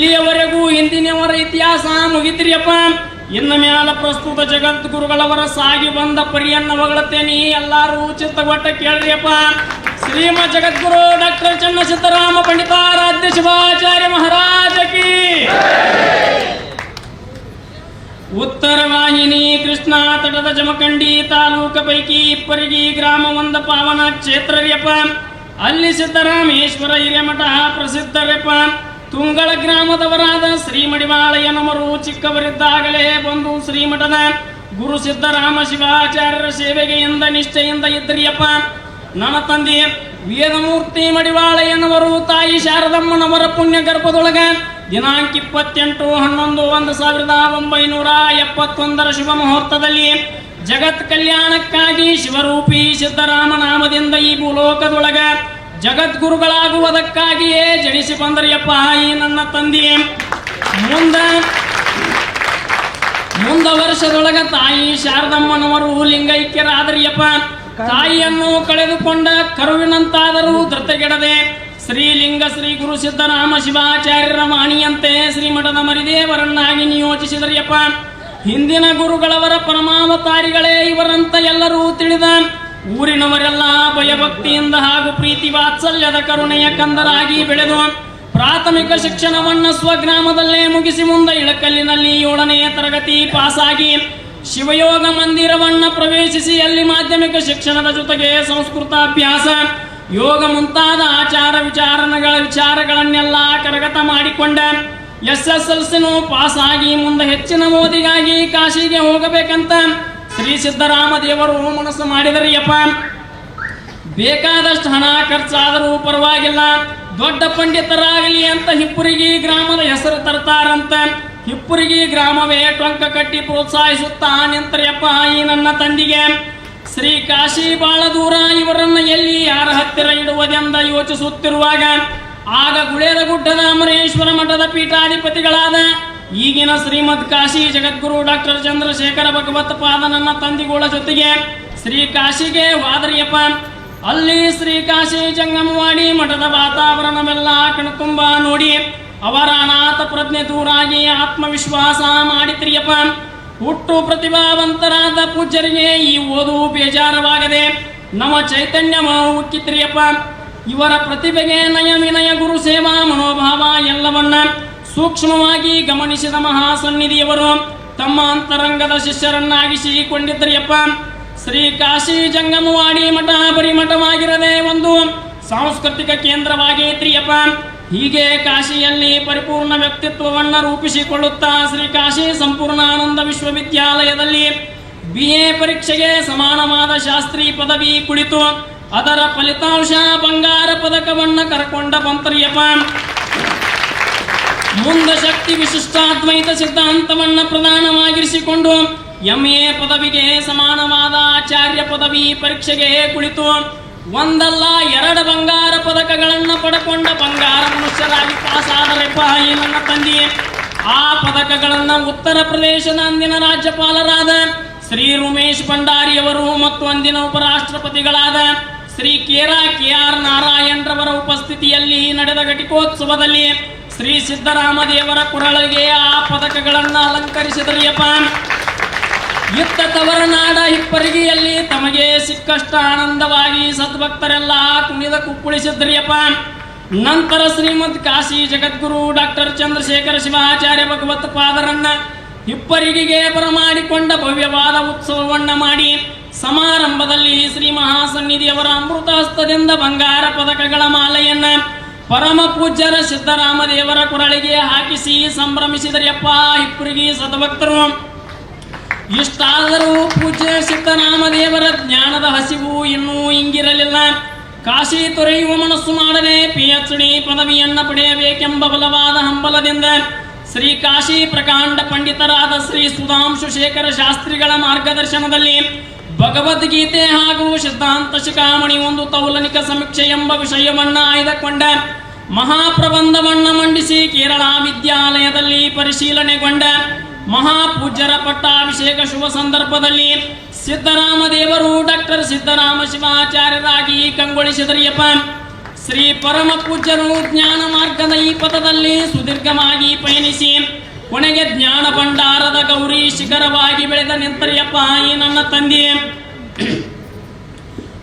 ಇಲ್ಲಿಯವರೆಗೂ ಹಿಂದಿನವರ ಇತಿಹಾಸ ಮುಗಿದ್ರಿಯಪ್ಪ. ಇನ್ನು ಮ್ಯಾಲ ಪ್ರಸ್ತುತ ಜಗದ್ಗುರುಗಳವರ ಸಾಗಿ ಬಂದ ಪರಿಯನ್ನ ಹೊಗಳತೇನಿ ಎಲ್ಲಾರು ಚಿತ್ತಗೊಟ್ಟ ಕೇಳ್ರಿಯಪ್ಪ. ಶ್ರೀಮ ಜಗದ್ಗುರು ಡಾಕ್ಟರ್ ಚನ್ನಸಿದ್ದರಾಮ ಪಂಡಿತಾರಾಧ್ಯ ಶಿವಾಚಾರ್ಯ ಮಹಾರಾಜ ಉತ್ತರ ವಾಹಿನಿ ಕೃಷ್ಣಾ ತಟದ ಜಮಖಂಡಿ ತಾಲೂಕ ಪೈಕಿ ಇಪ್ಪರಿಗಿ ಗ್ರಾಮ ಒಂದ ಪಾವನ ಕ್ಷೇತ್ರರ್ಯಪ್ಪ. ಅಲ್ಲಿ ಸಿದ್ದರಾಮೇಶ್ವರ ಹಿರೇಮಠ ಪ್ರಸಿದ್ಧರಪ್ಪ ತುಂಗಳ ಗ್ರಾಮದವರಾದ ಶ್ರೀ ಮಡಿವಾಳಯ್ಯನವರು ಚಿಕ್ಕವರಿದ್ದಾಗಲೇ ಬಂದು ಶ್ರೀಮಠದ ಗುರು ಸಿದ್ದರಾಮ ಶಿವಾಚಾರ್ಯರ ಸೇವೆಗೆ ಎಂದ ನಿಷ್ಠೆಯಿಂದ ಇದ್ದರಿಯಪ್ಪ ನನ್ನ ತಂದೆ ವೇದಮೂರ್ತಿ ಮಡಿವಾಳಯ್ಯನವರು ತಾಯಿ ಶಾರದಮ್ಮನವರ ಪುಣ್ಯ ಗರ್ಭದೊಳಗ ದಿನಾಂಕ ಇಪ್ಪತ್ತೆಂಟು ಹನ್ನೊಂದು ಒಂದು ಸಾವಿರದ ಒಂಬೈನೂರ ಎಪ್ಪತ್ತೊಂದರ ಶುಭ ಮುಹೂರ್ತದಲ್ಲಿ ಜಗತ್ ಕಲ್ಯಾಣಕ್ಕಾಗಿ ಶಿವರೂಪಿ ಸಿದ್ದರಾಮ ನಾಮದಿಂದ ಈ ಭೂಲೋಕದೊಳಗ ಜಗದ್ಗುರುಗಳಾಗುವುದಕ್ಕಾಗಿಯೇ ಜನಿಸಿ ಬಂದರಿಯಪ್ಪ ಈ ನನ್ನ ತಂದೆಯೇ. ಮುಂದ ಮುಂದ ವರ್ಷದೊಳಗ ತಾಯಿ ಶಾರದಮ್ಮನವರು ಲಿಂಗೈಕ್ಯರಾದರಿಯಪ್ಪ. ತಾಯಿಯನ್ನು ಕಳೆದುಕೊಂಡ ಕರುವಿನಂತಾದರೂ ಧೃತಗೆಡದೆ ಶ್ರೀಲಿಂಗ ಶ್ರೀ ಗುರು ಸಿದ್ದರಾಮ ಶಿವಾಚಾರ್ಯರ ವಾಣಿಯಂತೆ ಶ್ರೀಮಠದ ಮರಿದೇವರನ್ನಾಗಿ ನಿಯೋಜಿಸಿದರಿಯಪ್ಪ. ಹಿಂದಿನ ಗುರುಗಳವರ ಪರಮಾವತಾರಿಗಳೇ ಇವರಂತ ಎಲ್ಲರೂ ತಿಳಿದ ಊರಿನವರೆಲ್ಲ ಭಯಭಕ್ತಿಯಿಂದ ಹಾಗೂ ಪ್ರೀತಿ ವಾತ್ಸಲ್ಯದ ಕರುಣೆಯ ಕಂದರಾಗಿ ಬೆಳೆದು ಪ್ರಾಥಮಿಕ ಶಿಕ್ಷಣವನ್ನ ಸ್ವಗ್ರಾಮದಲ್ಲೇ ಮುಗಿಸಿ ಮುಂದೆ ಇಳಕಲ್ಲಿನಲ್ಲಿ ಏಳನೆಯ ತರಗತಿ ಪಾಸಾಗಿ ಶಿವಯೋಗ ಮಂದಿರವನ್ನ ಪ್ರವೇಶಿಸಿ ಅಲ್ಲಿ ಮಾಧ್ಯಮಿಕ ಶಿಕ್ಷಣದ ಜೊತೆಗೆ ಸಂಸ್ಕೃತ ಅಭ್ಯಾಸ, ಯೋಗ ಮುಂತಾದ ಆಚಾರ ವಿಚಾರಣಗಳ ವಿಚಾರಗಳನ್ನೆಲ್ಲ ಕರಗತ ಮಾಡಿಕೊಂಡ ಎಸ್ ಎಸ್ ಎಲ್ ಸಿನೂ ಪಾಸಾಗಿ ಮುಂದೆ ಹೆಚ್ಚಿನ ಓದಿಗಾಗಿ ಕಾಶಿಗೆ ಹೋಗಬೇಕಂತ ಶ್ರೀ ಸಿದ್ದರಾಮ ದೇವರು ಮನಸ್ಸು ಮಾಡಿದರಿಯಪ್ಪ. ಬೇಕಾದಷ್ಟು ಹಣ ಖರ್ಚಾದರೂ ಪರವಾಗಿಲ್ಲ. ದೊಡ್ಡ ಪಂಡಿತರಾಗಲಿ ಅಂತ ಹಿಪ್ಪುರಿಗಿ ಗ್ರಾಮದ ಹೆಸರು ತರ್ತಾರಂತ. ಹಿಪ್ಪುರಿಗಿ ಗ್ರಾಮವೇ ಟೊಂಕ ಕಟ್ಟಿ ಪ್ರೋತ್ಸಾಹಿಸುತ್ತಾ ನಿಂತರಿಯಪ್ಪ ಈ ನನ್ನ ತಂದಿಗೆ ಶ್ರೀ ಕಾಶಿ ಬಾಳ ದೂರ ಇವರನ್ನ ಎಲ್ಲಿ ಯಾರ ಹತ್ತಿರ ಇಡುವುದೆಂದ ಯೋಚಿಸುತ್ತಿರುವಾಗ ಆಗ ಗುಳೇದ ಗುಡ್ಡದ ಅಮರೇಶ್ವರ ಮಠದ ಪೀಠಾಧಿಪತಿಗಳಾದ ಈಗಿನ ಶ್ರೀಮದ್ ಕಾಶಿ ಜಗದ್ಗುರು ಡಾಕ್ಟರ್ ಚಂದ್ರಶೇಖರ ಭಗವತ್ ಪಾದನನ್ನ ತಂದಿಗೋಳ ಜೊತೆಗೆ ಶ್ರೀ ಕಾಶಿಗೆ ವಾದರಿಯಪ್ಪ. ಅಲ್ಲಿ ಶ್ರೀ ಕಾಶಿ ಜಂಗಮವಾಡಿ ಮಠದ ವಾತಾವರಣವೆಲ್ಲ ಕಣ್ತುಂಬ ನೋಡಿ ಅವರ ಅನಾಥ ಪ್ರಜ್ಞೆ ದೂರಾಗಿ ಆತ್ಮವಿಶ್ವಾಸ ಮಾಡಿತ್ರಿಯಪ್ಪ ಹುಟ್ಟು ಪ್ರತಿಭಾವಂತರಾದ ಪೂಜ್ಯರಿಗೆ ಈ ಓದು ಬೇಜಾರವಾಗದೆ ನಮ್ಮ ಚೈತನ್ಯ ಉಕ್ಕಿತ್ರಿಯಪ್ಪ ಇವರ ಪ್ರತಿಭೆಗೆ ನಯ ವಿನಯ ಗುರು ಸೇವಾ ಮನೋಭಾವ ಎಲ್ಲವನ್ನ ಸೂಕ್ಷ್ಮವಾಗಿ ಗಮನಿಸಿದ ಮಹಾಸನ್ನಿಧಿಯವರು ತಮ್ಮ ಅಂತರಂಗದ ಶಿಷ್ಯರನ್ನಾಗಿಸಿಕೊಂಡಿದ್ದರಿಯಪ್ಪ ಶ್ರೀ ಕಾಶಿ ಜಂಗಮವಾಡಿ ಮಠ ಬರಿ ಮಠವಾಗಿರದೆ ಒಂದು ಸಾಂಸ್ಕೃತಿಕ ಕೇಂದ್ರವಾಗೈತ್ರಿಯಪ್ಪ ಹೀಗೆ ಕಾಶಿಯಲ್ಲಿ ಪರಿಪೂರ್ಣ ವ್ಯಕ್ತಿತ್ವವನ್ನು ರೂಪಿಸಿಕೊಳ್ಳುತ್ತಾ ಶ್ರೀ ಕಾಶಿ ಸಂಪೂರ್ಣಾನಂದ ವಿಶ್ವವಿದ್ಯಾಲಯದಲ್ಲಿ ಬಿ ಎ ಪರೀಕ್ಷೆಗೆ ಸಮಾನವಾದ ಶಾಸ್ತ್ರಿ ಪದವಿ ಕುಳಿತು ಅದರ ಫಲಿತಾಂಶ ಬಂಗಾರ ಪದಕವನ್ನ ಕರಕೊಂಡ ಬಂತರಿಯಪ್ಪ ಮುಂದ ಶಕ್ತಿ ವಿಶಿಷ್ಟಾದ್ವೈತ ಸಿದ್ಧಾಂತವನ್ನು ಪ್ರಧಾನವಾಗಿರಿಸಿಕೊಂಡು ಎಂ ಎ ಪದವಿಗೆ ಸಮಾನವಾದ ಆಚಾರ್ಯ ಪದವಿ ಪರೀಕ್ಷೆಗೆ ಕುಳಿತು ಒಂದಲ್ಲ ಎರಡು ಬಂಗಾರ ಪದಕಗಳನ್ನು ಪಡಕೊಂಡ ಬಂಗಾರ ಮನುಷ್ಯರಾಗಿ ಪಾಸಾದರೆಪ್ಪ ನನ್ನ ತಂದೆ ಆ ಪದಕಗಳನ್ನು ಉತ್ತರ ಪ್ರದೇಶದ ಅಂದಿನ ರಾಜ್ಯಪಾಲರಾದ ಶ್ರೀ ಉಮೇಶ್ ಭಂಡಾರಿಯವರು ಮತ್ತು ಅಂದಿನ ಉಪರಾಷ್ಟ್ರಪತಿಗಳಾದ ಶ್ರೀ ಕೇರಾ ಕೆ ಆರ್ ನಾರಾಯಣರವರ ಉಪಸ್ಥಿತಿಯಲ್ಲಿ ನಡೆದ ಘಟಿಕೋತ್ಸವದಲ್ಲಿ ಶ್ರೀ ಸಿದ್ದರಾಮ ದೇವರ ಕೊರಳಿಗೆ ಆ ಪದಕಗಳನ್ನು ಅಲಂಕರಿಸಿದ್ರಿಯಪ್ಪ ಇತ್ತ ತವರನಾಡ ಹಿಪ್ಪರಿಗೆಯಲ್ಲಿ ತಮಗೆ ಸಿಕ್ಕಷ್ಟ ಆನಂದವಾಗಿ ಸದ್ಭಕ್ತರೆಲ್ಲ ಕುಣಿದ ಕುಪ್ಪುಳಿಸಿದ್ರಿಯಪ್ಪ ನಂತರ ಶ್ರೀಮದ್ ಕಾಶಿ ಜಗದ್ಗುರು ಡಾಕ್ಟರ್ ಚಂದ್ರಶೇಖರ ಶಿವಾಚಾರ್ಯ ಭಗವತ್ ಪಾದರನ್ನ ಹಿಪ್ಪರಿಗೆಗೆ ಬರಮಾಡಿಕೊಂಡ ಭವ್ಯವಾದ ಉತ್ಸವವನ್ನ ಮಾಡಿ ಸಮಾರಂಭದಲ್ಲಿ ಶ್ರೀ ಮಹಾಸನ್ನಿಧಿಯವರ ಅಮೃತ ಹಸ್ತದಿಂದ ಬಂಗಾರ ಪದಕಗಳ ಮಾಲೆಯನ್ನ ಪರಮ ಪೂಜ್ಯರ ಸಿದ್ದರಾಮದೇವರ ಕೊರಳಿಗೆ ಹಾಕಿಸಿ ಸಂಭ್ರಮಿಸಿದರಿಯಪ್ಪ ಇಬ್ಬರಿಗೆ ಸದ್ಭಕ್ತರು. ಇಷ್ಟಾದರೂ ಪೂಜ್ಯ ಸಿದ್ದರಾಮದೇವರ ಜ್ಞಾನದ ಹಸಿವು ಇನ್ನೂ ಇಂಗಿರಲಿಲ್ಲ. ಕಾಶಿ ತೊರೆಯುವ ಮನಸ್ಸು ಮಾಡದೆ ಪಿ ಎಚ್ ಡಿ ಪದವಿಯನ್ನು ಪಡೆಯಬೇಕೆಂಬ ಬಲವಾದ ಹಂಬಲದಿಂದ ಶ್ರೀ ಕಾಶಿ ಪ್ರಕಾಂಡ ಪಂಡಿತರಾದ ಶ್ರೀ ಸುಧಾಂಶು ಶೇಖರ ಶಾಸ್ತ್ರಿಗಳ ಮಾರ್ಗದರ್ಶನದಲ್ಲಿ ಭಗವದ್ಗೀತೆ ಹಾಗೂ ಸಿದ್ಧಾಂತ ಶಿಖಾಮಣಿ ಒಂದು ತೌಲನಿಕ ಸಮೀಕ್ಷೆ ಎಂಬ ವಿಷಯವನ್ನು ಆಯ್ದುಕೊಂಡ ಮಹಾಪ್ರಬಂಧವನ್ನ ಮಂಡಿಸಿ ಕೇರಳ ವಿದ್ಯಾಲಯದಲ್ಲಿ ಪರಿಶೀಲನೆಗೊಂಡ ಮಹಾಪೂಜ್ಯರ ಪಟ್ಟಾಭಿಷೇಕ ಶುಭ ಸಂದರ್ಭದಲ್ಲಿ ಸಿದ್ದರಾಮ ದೇವರು ಡಾಕ್ಟರ್ ಸಿದ್ದರಾಮ ಶಿವಾಚಾರ್ಯರಾಗಿ ಕಂಗೊಳಿಸಿದರಿಯಪ್ಪ. ಶ್ರೀ ಪರಮ ಪೂಜ್ಯರು ಜ್ಞಾನ ಮಾರ್ಗದ ಈ ಪಥದಲ್ಲಿ ಸುದೀರ್ಘವಾಗಿ ಪಯಣಿಸಿ ಕೊನೆಗೆ ಜ್ಞಾನ ಭಂಡಾರದ ಗೌರಿ ಶಿಖರವಾಗಿ ಬೆಳೆದ ನಿಂತರಿಯಪ್ಪ ಈ ನನ್ನ ತಂದೆ.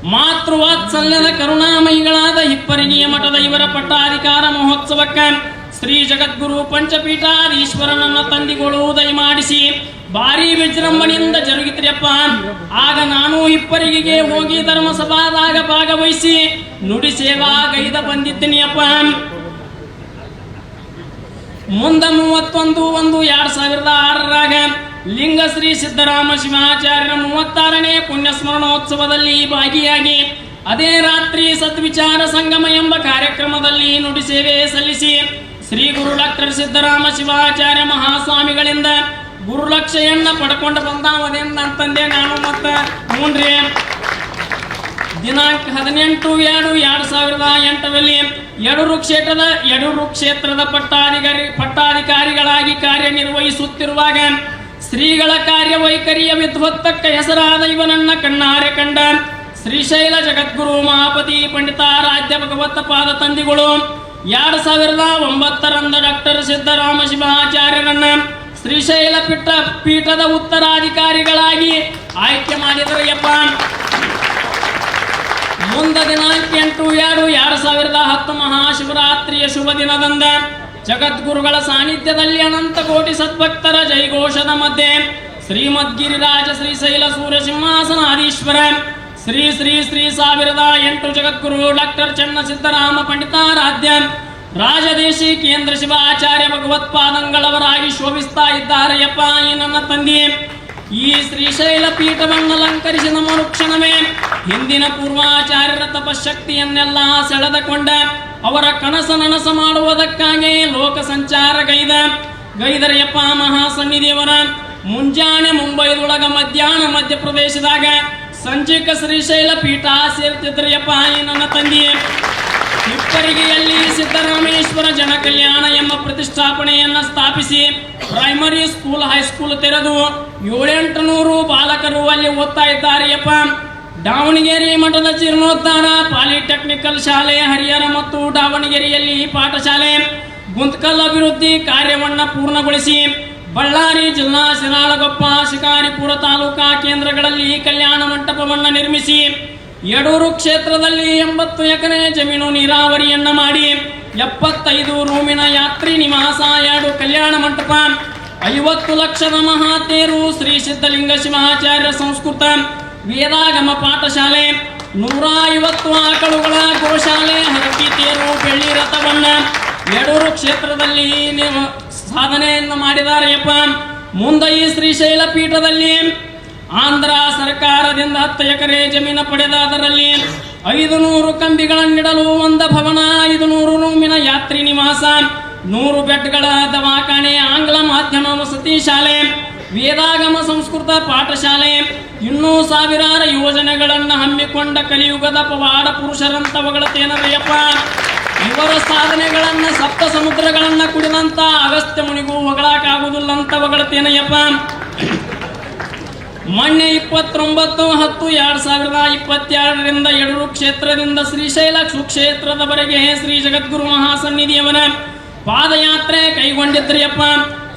ಮಾತೃವಾತ್ಸಲ್ಯದ ಕರುಣಾಮಯಿಗಳಾದ ಹಿಪ್ಪರಿಗಿಯ ಮಠದ ಇವರ ಪಟ್ಟಾಧಿಕಾರ ಮಹೋತ್ಸವಕ್ಕೆ ಶ್ರೀ ಜಗದ್ಗುರು ಪಂಚಪೀಠಾಧೀಶ್ವರನನ್ನ ತಂದಿಗಳು ದಯಮಾಡಿಸಿ ಭಾರಿ ವಿಜೃಂಭಣೆಯಿಂದ ಜರುಗಿತ್ರಿಯಪ್ಪ ಆಗ ನಾನು ಹಿಪ್ಪರಿಗೆಗೆ ಹೋಗಿ ಧರ್ಮಸಭಾದಾಗ ಭಾಗವಹಿಸಿ ನುಡಿ ಸೇವಾ ಗೈದ ಬಂದಿದ್ದೀನಿಯಪ್ಪ. ಮುಂದ ಮೂವತ್ತೊಂದು ಒಂದು ಎರಡ್ ಸಾವಿರದ ಆರರಾಗ ಲಿಂಗ ಶ್ರೀ ಸಿದ್ದರಾಮ ಶಿವಾಚಾರ್ಯರ ಮೂವತ್ತಾರನೇ ಪುಣ್ಯ ಸ್ಮರಣೋತ್ಸವದಲ್ಲಿ ಭಾಗಿಯಾಗಿ ಅದೇ ರಾತ್ರಿ ಸದ್ವಿಚಾರ ಸಂಗಮ ಎಂಬ ಕಾರ್ಯಕ್ರಮದಲ್ಲಿ ನುಡಿ ಸೇವೆ ಸಲ್ಲಿಸಿ ಶ್ರೀ ಗುರು ಡಾಕ್ಟರ್ ಸಿದ್ದರಾಮ ಶಿವಾಚಾರ್ಯ ಮಹಾಸ್ವಾಮಿಗಳಿಂದ ಗುರುಲಕ್ಷೆಯನ್ನ ಪಡ್ಕೊಂಡು ಬಂದಾವದೆಂದ ಅಂತಂದೆ ನಾನು ಮತ್ತ ಹ್ಞೂನ್ರಿ ದಿನಾಂಕ ಹದಿನೆಂಟು ಎರಡು ಎರಡು ಸಾವಿರದ ಎಂಟರಲ್ಲಿ ಯಡೂರು ಕ್ಷೇತ್ರದ ಯಡೂರು ಕ್ಷೇತ್ರದ ಪಟ್ಟಾಧಿಕಾರಿ ಪಟ್ಟಾಧಿಕಾರಿಗಳಾಗಿ ಕಾರ್ಯನಿರ್ವಹಿಸುತ್ತಿರುವಾಗ ಶ್ರೀಗಳ ಕಾರ್ಯ ವೈಖರಿಯ ವಿದ್ವತ್ತಕ್ಕ ಹೆಸರಾದ ಇವನನ್ನ ಕಣ್ಣಾರೆ ಕಂಡ. ಶ್ರೀಶೈಲ ಜಗದ್ಗುರು ಮಹಾಪತಿ ಪಂಡಿತಾರಾಧ್ಯ ಭಗವತ್ತ ಪಾದ ತಂದಿಗಳು. ಎರಡು ಸಾವಿರದ ಒಂಬತ್ತರಂದ ಡಾಕ್ಟರ್ ಸಿದ್ದರಾಮ ಶಿವಾಚಾರ್ಯರನ್ನ ಶ್ರೀಶೈಲ ಪೀಠ ಪೀಠದ ಉತ್ತರಾಧಿಕಾರಿಗಳಾಗಿ ಆಯ್ಕೆ ಮಾಡಿದರು ಯಪ್ಪ. ಮುಂದ ದಿನಾಂಕ ಎಂಟು ಎರಡು ಎರಡು ಸಾವಿರದ ಹತ್ತು ಮಹಾಶಿವರಾತ್ರಿಯ ಶುಭ ದಿನದಂದ. ಜಗದ್ಗುರುಗಳ ಸಾನ್ನಿಧ್ಯದಲ್ಲಿ ಅನಂತ ಕೋಟಿ ಸದ್ಭಕ್ತರ ಜೈಘೋಷದ ಮಧ್ಯೆ ಶ್ರೀಮದ್ಗಿರಿರಾಜ ಶ್ರೀಶೈಲ ಸೂರ್ಯ ಸಿಂಹಾಸನಾಧೀಶ್ವರ ಶ್ರೀ ಶ್ರೀ ಶ್ರೀ ಸಾವಿರದ ಎಂಟು ಜಗದ್ಗುರು ಡಾಕ್ಟರ್ ಚನ್ನ ಸಿದ್ದರಾಮ ಪಂಡಿತಾರಾಧ್ಯ, ರಾಜದೇಶಿ ಕೇಂದ್ರ ಶಿವಾಚಾರ್ಯ ಭಗವತ್ಪಾದಂಗಳವರಾಗಿ ಶೋಭಿಸ್ತಾ ಇದ್ದಾರೆ. ಯಪ್ಪ, ಈ ನನ್ನ ತಂದೆ, ಈ ಶ್ರೀಶೈಲ ಪೀಠವನ್ನು ಅಲಂಕರಿಸಿ ನಮ್ಮ ಕ್ಷಣವೇ ಹಿಂದಿನ ಪೂರ್ವಾಚಾರ್ಯರ ತಪಶಕ್ತಿಯನ್ನೆಲ್ಲ ಸೆಳೆದುಕೊಂಡ ಅವರ ಕನಸ ನನಸ ಮಾಡುವುದಕ್ಕಾಗಿ ಲೋಕ ಸಂಚಾರ ಗೈದ ಗೈದರಯಪ್ಪ ಮಹಾಸನ್ನಿಧಿಯವರ ಮುಂಜಾನೆ ಮುಂಬೈದೊಳಗ ಮಧ್ಯಾಹ್ನ ಮಧ್ಯಪ್ರದೇಶದಾಗ ಸಂಜೀಕ ಶ್ರೀಶೈಲ ಪೀಠ ಸೇರ್ತಿದ್ರಯಪ್ಪ ಈ ನನ್ನ ತಂದೆ ಹಿಪ್ಪರಿಗೆಯಲ್ಲಿ ಸಿದ್ದರಾಮೇಶ್ವರ ಜನ ಕಲ್ಯಾಣ ಎಂಬ ಪ್ರತಿಷ್ಠಾಪನೆಯನ್ನು ಸ್ಥಾಪಿಸಿ ಪ್ರೈಮರಿ ಸ್ಕೂಲ್ ಹೈಸ್ಕೂಲ್ ತೆರೆದು ಏಳೆಂಟು ನೂರು ಬಾಲಕರು ಅಲ್ಲಿ ಓದ್ತಾ ಇದ್ದಾರೆಯಪ್ಪ ದಾವಣಗೆರೆ ಮಠದ ಜೀರ್ಣೋದ್ಧಾರ, ಪಾಲಿಟೆಕ್ನಿಕಲ್ ಶಾಲೆ, ಹರಿಹರ ಮತ್ತು ದಾವಣಗೆರೆಯಲ್ಲಿ ಪಾಠಶಾಲೆ ಗುಂತ್ಕಲ್ ಅಭಿವೃದ್ಧಿ ಕಾರ್ಯವನ್ನು ಪೂರ್ಣಗೊಳಿಸಿ ಬಳ್ಳಾರಿ ಜಿಲ್ಲಾ ಶಿರಾಳಗೊಪ್ಪ ಶಿಕಾರಿಪುರ ತಾಲೂಕಾ ಕೇಂದ್ರಗಳಲ್ಲಿ ಕಲ್ಯಾಣ ಮಂಟಪವನ್ನು ನಿರ್ಮಿಸಿ ಯಡೂರು ಕ್ಷೇತ್ರದಲ್ಲಿ ಎಂಬತ್ತು ಎಕರೆ ಜಮೀನು ನೀರಾವರಿಯನ್ನು ಮಾಡಿ ಎಪ್ಪತ್ತೈದು ರೂಮಿನ ಯಾತ್ರಿ ನಿವಾಸ, ಎರಡು ಕಲ್ಯಾಣ ಮಂಟಪ, ಐವತ್ತು ಲಕ್ಷದ ಮಹಾತೇರು ಶ್ರೀ ಸಿದ್ಧಲಿಂಗ ಶಿವಾಚಾರ್ಯ ಸಂಸ್ಕೃತ ವೇದಾಗಮ ಪಾಠಶಾಲೆ ನೂರ ಐವತ್ತು ಆಕಳುಗಳ ಗೋಶಾಲೆ ಹರಪಿ ತೇರು ಬೆಳ್ಳಿ ರಥವನ್ನ ಯಡೂರು ಕ್ಷೇತ್ರದಲ್ಲಿ ನೀವು ಸಾಧನೆಯನ್ನು ಮಾಡಿದಾರೆಯಪ್ಪ ಮುಂದೆ ಈ ಶ್ರೀಶೈಲ ಪೀಠದಲ್ಲಿ ಆಂಧ್ರ ಸರ್ಕಾರದಿಂದ ಹತ್ತು ಎಕರೆ ಜಮೀನು ಪಡೆದ ಅದರಲ್ಲಿ ಐದು ನೂರು ಕಂಬಿಗಳನ್ನಿಡಲು ಒಂದ ಭವನ ಐದು ನೂರು ರೂಮಿನ ಯಾತ್ರಿ ನಿವಾಸ, ನೂರು ಬೆಡ್ಗಳ ದವಾಖಾನೆ, ಆಂಗ್ಲ ಮಾಧ್ಯಮ ವಸತಿ ಶಾಲೆ ವೇದಾಗಮ ಸಂಸ್ಕೃತ ಪಾಠಶಾಲೆ. ಇನ್ನೂ ಸಾವಿರಾರು ಯೋಜನೆಗಳನ್ನು ಹಮ್ಮಿಕೊಂಡ ಕಲಿಯುಗದ ಪವಾಡ ಪುರುಷರಂತವಗಳತ್ತೇನರಯ್ಯಪ್ಪ ಇವರ ಸಾಧನೆಗಳನ್ನ ಸಪ್ತ ಸಮುದ್ರಗಳನ್ನ ಕುಡಿದಂತ ಅಗಸ್ತ್ಯ ಮುನಿಗೂ ಹೊಗಳತ್ತೇನಯ್ಯಪ್ಪ ಮೊನ್ನೆ ಇಪ್ಪತ್ತೊಂಬತ್ತು ಹತ್ತು ಎರಡು ಸಾವಿರದ ಇಪ್ಪತ್ತೆರಡರಿಂದ ಎರಡು ಕ್ಷೇತ್ರದಿಂದ ಶ್ರೀಶೈಲ ಸುಕ್ಷೇತ್ರದವರೆಗೆ ಶ್ರೀ ಜಗದ್ಗುರು ಮಹಾಸನ್ನಿಧಿಯವನ ಪಾದಯಾತ್ರೆ ಕೈಗೊಂಡಿದ್ರಿಯಪ್ಪ.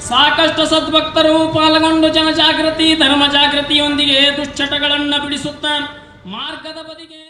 ಸಾಕಷ್ಟು ಸದ್ಭಕ್ತರು ಪಾಲ್ಗೊಂಡು ಜನಜಾಗೃತಿ ಧರ್ಮ ಜಾಗೃತಿಯೊಂದಿಗೆ ದುಶ್ಚಟಗಳನ್ನು ಬಿಡಿಸುತ್ತ ಮಾರ್ಗದ ಬದಿಗೆ